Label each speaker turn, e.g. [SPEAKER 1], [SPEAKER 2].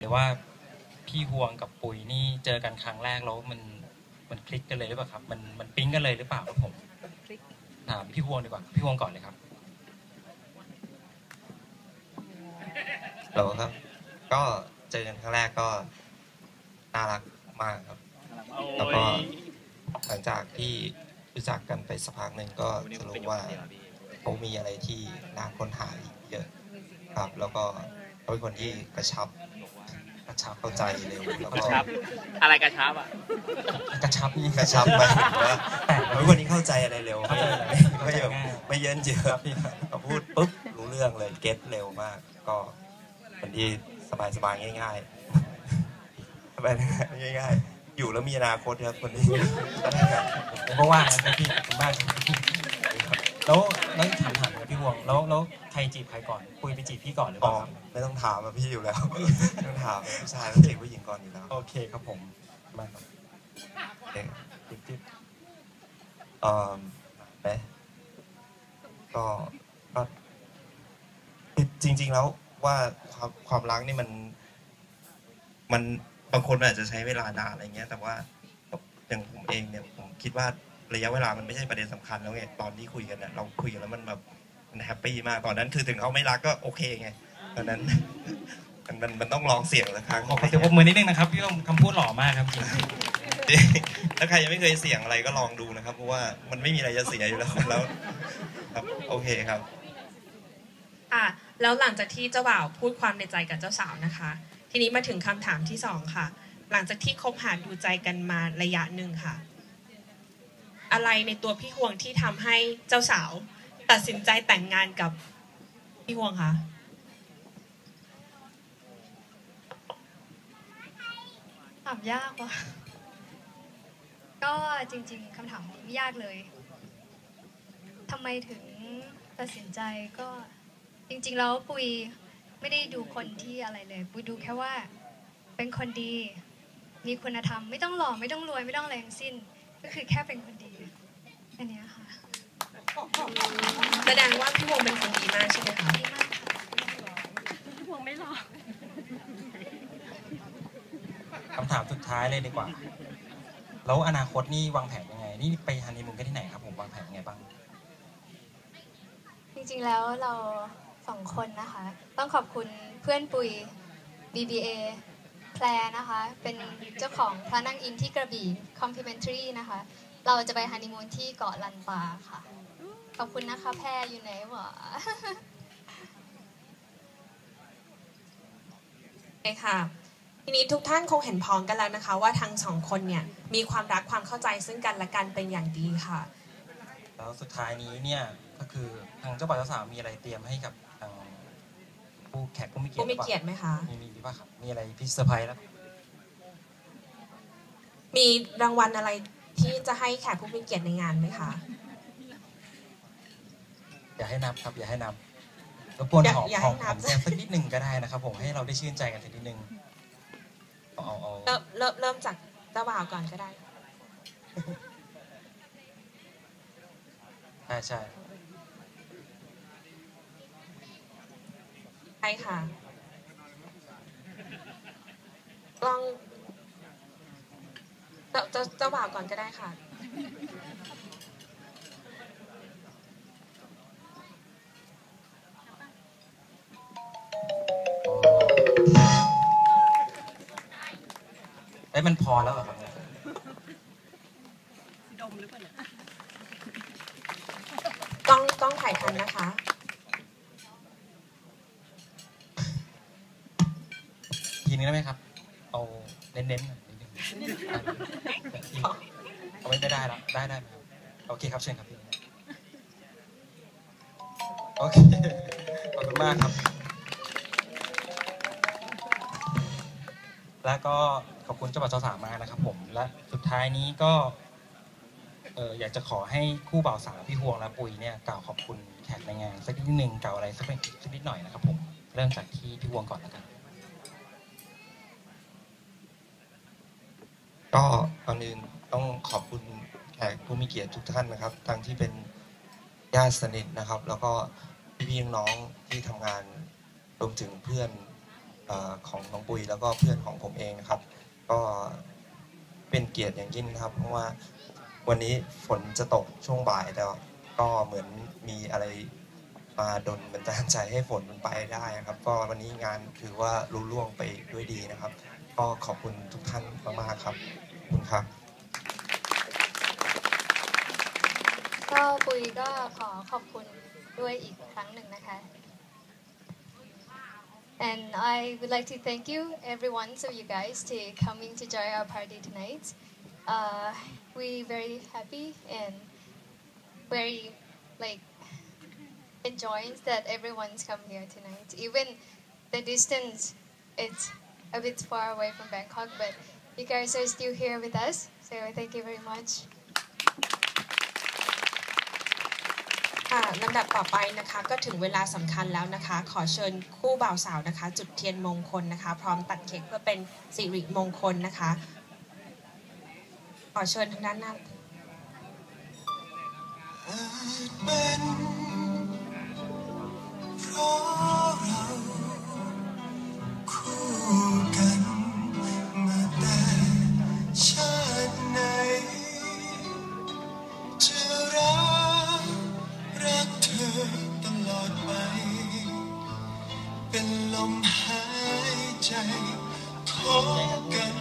[SPEAKER 1] หรือว่าพี่ฮวงกับปุ๋ยนี่เจอกันครั้งแรกแล้วมันมันคลิกกันเลยหรือเปล่าครับ มันมันปิ๊งกันเลยหรือเปล่าครับผมถามพี่ฮวงดีกว่าพี่ฮวงก่อนเลยครับ
[SPEAKER 2] เราครับ ก็เจอกันครั้งแรกก็น่ารักมากครับ แล้วก็หลังจากที่รู้จักกันไปสักพักหนึ่งก็จะรู้ว่าเขามีอะไรที่น่าค้นหาอีกเยอะครับ แล้วก็เขาเป็นคนที่กระชับ กระชับเข้าใจเร็วแล้ว
[SPEAKER 3] กระ
[SPEAKER 2] ก็
[SPEAKER 3] ชับ อะไรกระชับอะ
[SPEAKER 1] กระชับนี่
[SPEAKER 2] กระชับไปว่าเขาเป็นคนที่เข้าใจอะไรเร็วไม่ไม่แบบไม่เยินเจือพอพูดปุ๊บรู้เรื่องเลยเก็ตเร็วมาก ก็คนที่สบายสบายๆง่ายๆสบายๆง่ายๆ อยู่แล้วมีอนาคตครับคนนี้
[SPEAKER 1] ผมก็ว่านะครับพี่ขอบคุณมากครับแล้วแล้วถามถาม กับพี่ฮวงแล้วแล้วใครจีบใครก่อนปุยไปจีบพี่ก่อนหรือเป
[SPEAKER 2] อ๋อ
[SPEAKER 1] ล่าครับ
[SPEAKER 2] ไม่ต้องถามอะพี่อยู่แล้วไม่ต้องถามผู้ชายต้องจีบผู้หญิงก่อนอยู่แล้ว
[SPEAKER 1] โอเคครับผมมาครับ
[SPEAKER 2] เอง
[SPEAKER 1] จิ๊บจิ๊บ
[SPEAKER 2] เอ่อไหมก็ก็คือจริง ๆ แล้วว่าความความรักนี่มัน มันบางคนมันอาจจะใช้เวลานานอะไรเงี้ย แต่ว่าอย่างผมเองเนี่ยผมคิดว่าระยะเวลามันไม่ใช่ประเด็นสำคัญแล้วไงตอนที่คุยกันเนี่ยเราคุยกันแล้วมันแบบ มันแฮปปี้มากตอนนั้นคือถึงเขาไม่รักก็โอเคไงตอนนั้นมันมันมันต้องลองเสี่ยงสักครั้ง
[SPEAKER 1] ขอเสียงปรบมือนิดนึงนะครับพี่ฮวงคำพูดหล่อมากครับจริง
[SPEAKER 2] ถ้าใครยังไม่เคยเสี่ยงอะไรก็ลองดูนะครับ เพราะว่ามันไม่มีอะไรจะเสียอยู่แล้วแล้วครับโอเคครับ
[SPEAKER 4] อะแล้วหลังจากที่เจ้าบ่าวพูดความในใจกับเจ้าสาวนะคะ ทีนี้มาถึงคำถามที่สองค่ะ หลังจากที่คบหาดูใจกันมาระยะหนึ่งค่ะ อะไรในตัวพี่ห่วงที่ทำให้เจ้าสาว ตัดสินใจแต่งงานกับพี่ห่วงคะ
[SPEAKER 5] ถามยากว่ะก็จริง ๆคำถามนี้ไม่ยากเลยทำไมถึงตัดสินใจก็จริง ๆ แล้วปุยไม่ได้ดูคนที่อะไรเลย ปุยดูแค่ว่า เป็นคนดี มีคุณธรรม ไม่ต้องหล่อไม่ต้องรวยไม่ต้องอะไรทั้งสิ้น ก็คือแค่เป็นคนดีแค่เนี้ยค่ะ
[SPEAKER 4] แสดงว่าพี่ห่วงเป็นคนดีมากใช่ไหมคะ
[SPEAKER 5] ดีมากค่ะ
[SPEAKER 1] คำถามสุดท้ายเลยดีกว่า แล้วอนาคตนี่วางแผนยังไง นี่ไปฮันนีมูนกันที่ไหนครับผมวางแผนยังไงบ้าง
[SPEAKER 5] จริงๆแล้วเราสองคนนะคะ ต้องขอบคุณเพื่อนปุย BBA แพรนะคะ เป็นเจ้าของพระนั่งอินที่กระบี่ complimentary นะคะ เราจะไปฮันนีมูนที่เกาะลันปาค่ะ ขอบคุณนะคะ แพรอยู่ไหนหวะ
[SPEAKER 4] ใช่ค่ะ ทีนี้ทุกท่านคงเห็นพ้องกันแล้วนะคะ ว่าทั้งสองคนเนี่ยมีความรักความเข้าใจซึ่งกันและกันเป็นอย่างดีค่ะ
[SPEAKER 1] แล้วสุดท้ายนี้เนี่ยก็คือทางเจ้าบ่าวเจ้าสาวมีอะไรเตรียมให้กับทางผู้แขกผู้มีเกียร
[SPEAKER 4] ผู้
[SPEAKER 1] ติ
[SPEAKER 4] มีเกียรติไหมคะ
[SPEAKER 1] มีมีมีป่ะครับมีอะไรพิเซอร์ไพรส์แล้ว
[SPEAKER 4] มีรางวัลอะไรที่จะให้แขกผู้มีเกียรติในงานไหมคะ
[SPEAKER 1] อย่าให้นับครับ อย่าให้นับรบกวน
[SPEAKER 4] อย่า
[SPEAKER 1] หอม
[SPEAKER 4] อย่า
[SPEAKER 1] ห
[SPEAKER 4] ให้
[SPEAKER 1] อม
[SPEAKER 4] นั
[SPEAKER 1] หอบมแซมสักนิดหนึ่งก็ได้นะครับ ผมให้เราได้ชื่นใจกันสักนิดนึงเอาเอาเอา
[SPEAKER 4] เริ่มเริ่มเริ่มจากเจ้าบ่าวก่อนก็ได้
[SPEAKER 1] ใช่ใช่
[SPEAKER 4] ใช่ค่ะ ลองเจ้าเจ้าเจ้าบ่าวก่อนก็ได้ค่ะ
[SPEAKER 1] เอ้ยมันพอแล้วเหรอครับเนี่ย
[SPEAKER 4] กล้องกล้องถ่ายทันนะคะ
[SPEAKER 1] ทีนึงได้ไหมครับ เอาเน้นๆหน่อยนิดนึงเอาไม่ได้แล้วได้ได้ไหมครับโอเคครับเชิญครับพี่โอเคขอบคุณมากครับ แล้วก็ขอบคุณเจ้าบ่าวเจ้าสาวมานะครับ ผมและสุดท้ายนี้ก็เอออยากจะขอให้คู่บ่าวสาวพี่ฮวงและปุยเนี่ยกล่าวขอบคุณแขกในงานสักนิดหนึ่งกล่าวอะไรสักนิดสักนิดหน่อยนะครับ ผมเริ่มจากที่พี่ฮวงก่อนแล้วกัน
[SPEAKER 2] ก็ก่อนอื่นต้องขอบคุณแขกผู้มีเกียรติทุกท่านนะครับ ทั้งที่เป็นญาติสนิทนะครับ แล้วก็พี่ๆน้องๆที่ทำงานรวมถึงเพื่อน ของน้องปุยแล้วก็เพื่อนของผมเองนะครับ ก็เป็นเกียรติอย่างยิ่งนะครับ เพราะว่าวันนี้ฝนจะตกช่วงบ่ายแต่ก็เหมือนมีอะไรมาดนบันดาลใจให้ฝนมันไปได้นะครับ ก็วันนี้งานถือว่ารุ่ล่วงไปด้วยดีนะครับ ก็ขอบคุณทุกท่านมากๆครับคุณครับ
[SPEAKER 5] ก็ปุยก็ขอขอบคุณด้วยอีกครั้งหนึ่งนะคะ And I would like to thank you, every one of you guys, to coming to join our party tonight. Uh, we very happy and very like enjoying that everyone's come here tonight. Even the distance, it's a bit far away from Bangkok, but you guys are still here with us. So thank you very much.
[SPEAKER 4] ลำดับต่อไปนะคะก็ถึงเวลาสำคัญแล้วนะคะ ขอเชิญคู่บ่าวสาวนะคะ จุดเทียนมงคลนะคะ พร้อมตัดเค้กเพื่อเป็นสิริมงคลนะคะ ขอเชิญทางด้านหน้า
[SPEAKER 3] เป็นพร roca.